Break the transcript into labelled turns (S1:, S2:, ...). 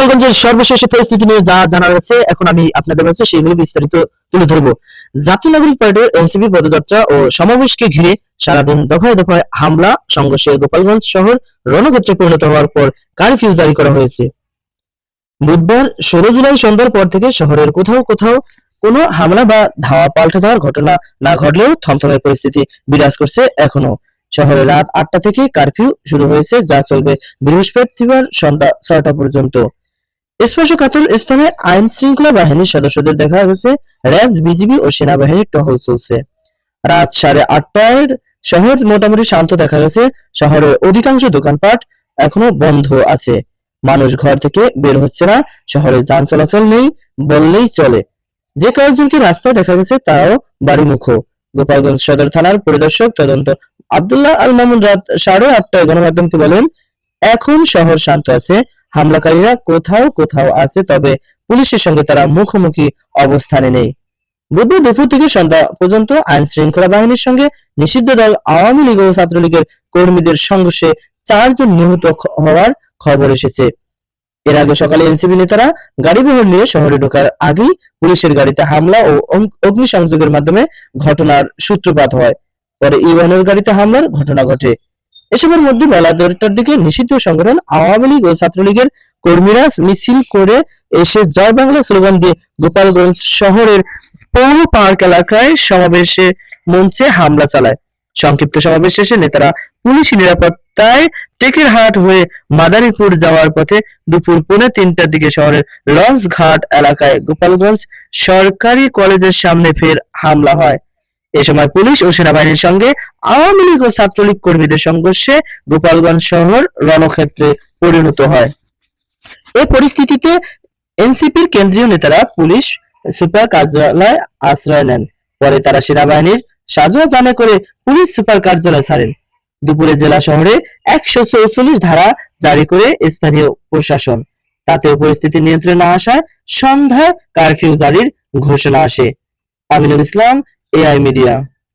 S1: গোপালগঞ্জের সর্বশেষ পরিস্থিতি নিয়ে যা জানা গেছে এখন আমি আপনাদের কাছে সেগুলো বিস্তারিত তুলে ধরবো। জাতীয় নাগরিক পার্টির এনসিপি পদযাত্রা ও সমাবেশকে ঘিরে সারাদিন দফায় দফায় হামলা, সংঘর্ষে গোপালগঞ্জ শহর রণক্ষেত্রে পরিণত হওয়ার পর কারফিউ জারি করা হয়েছে। বুধবার ষোলো জুলাই সন্ধ্যার পর থেকে শহরের কোথাও কোথাও কোনো হামলা বা ধাওয়া পাল্টে দেওয়ার ঘটনা না ঘটলেও থমথমে পরিস্থিতি বিরাজ করছে এখনও। শহরে রাত আটটা থেকে কারফিউ শুরু হয়েছে, যা চলবে বৃহস্পতিবার সন্ধ্যা ছয়টা পর্যন্ত। স্পর্শকাতর স্থানে আইন শৃঙ্খলা বাহিনীর সদস্যদের দেখা গেছে, র্যাব, বিজিবি ও সেনাবাহিনীর টহল চলছে। রাত সাড়ে আটটায় শহর মোটামুটি শান্ত দেখা গেছে। শহরের অধিকাংশ দোকানপাট এখনও বন্ধ আছে। মানুষ ঘর থেকে বের হচ্ছে না। শহরে যান চলাচল নেই, বললেই চলে। যে কয়েকজনকে রাস্তায় দেখা গেছে, তারাও বাড়িমুখো। গোপালগঞ্জ সদর থানার পরিদর্শক তদন্ত আব্দুল্লাহ আল মামুন রাত সাড়ে আটটায় গণমাধ্যমকে বলেন, এখন শহর শান্ত আছে হামলাকারীরা কোথাও কোথাও আছে, তবে পুলিশের সঙ্গে তারা মুখোমুখি অবস্থানে নেই। বুধবার দুপুর থেকে সন্ধ্যা পর্যন্ত আইন শৃঙ্খলা বাহিনীর সঙ্গে নিষিদ্ধ দল আওয়ামী লীগ ও ছাত্রলীগের কর্মীদের সংঘর্ষে চারজন নিহত হওয়ার খবর এসেছে। এর আগে সকালে এনসিপি নেতারা গাড়িবহর নিয়ে শহরে ঢোকার আগেই পুলিশের গাড়িতে হামলা ও অগ্নি- অগ্নিসংযোগের মাধ্যমে ঘটনার সূত্রপাত হয়। পরে ইউএনের গাড়িতে হামলার ঘটনা ঘটে। এসবের মধ্যে বেলা দেড়টার দিকে নিষিদ্ধ সংগঠন আওয়ামী লীগ ও ছাত্রলীগের কর্মীরা মিছিল করে এসে জয় বাংলা স্লোগান দিয়ে গোপালগঞ্জ শহরের পৌর পার্ক এলাকায় সমাবেশে মঞ্চে হামলা চালায়। সংক্ষিপ্ত সমাবেশ শেষে নেতারা পুলিশ নিরাপত্তায় টেকেরহাট হয়ে মাদারীপুর যাওয়ার পথে দুপুর পৌনে তিনটার দিকে শহরের লঞ্চ ঘাট এলাকায় গোপালগঞ্জ সরকারি কলেজের সামনে ফের হামলা হয়। এ সময় পুলিশ ও সেনাবাহিনীর সঙ্গে আওয়ামী লীগ ও ছাত্রলীগ কর্মীদের সংঘর্ষে গোপালগঞ্জ শহর রণক্ষেত্রে পরিণত হয়। এ পরিস্থিতিতে এনসিপির কেন্দ্রীয় নেতারা পুলিশ সুপার কার্যালয় আশ্রয় নেন। পরে তারা সেনাবাহিনীর সাজোয়া জানা করে পুলিশ সুপার কার্যালয় ছাড়েন। দুপুরে জেলা শহরে একশো চৌচল্লিশ ধারা জারি করে স্থানীয় প্রশাসন। তাতেও পরিস্থিতি নিয়ন্ত্রণে না আসায় সন্ধ্যায় কারফিউ জারির ঘোষণা আসে। Aminul Islam AI media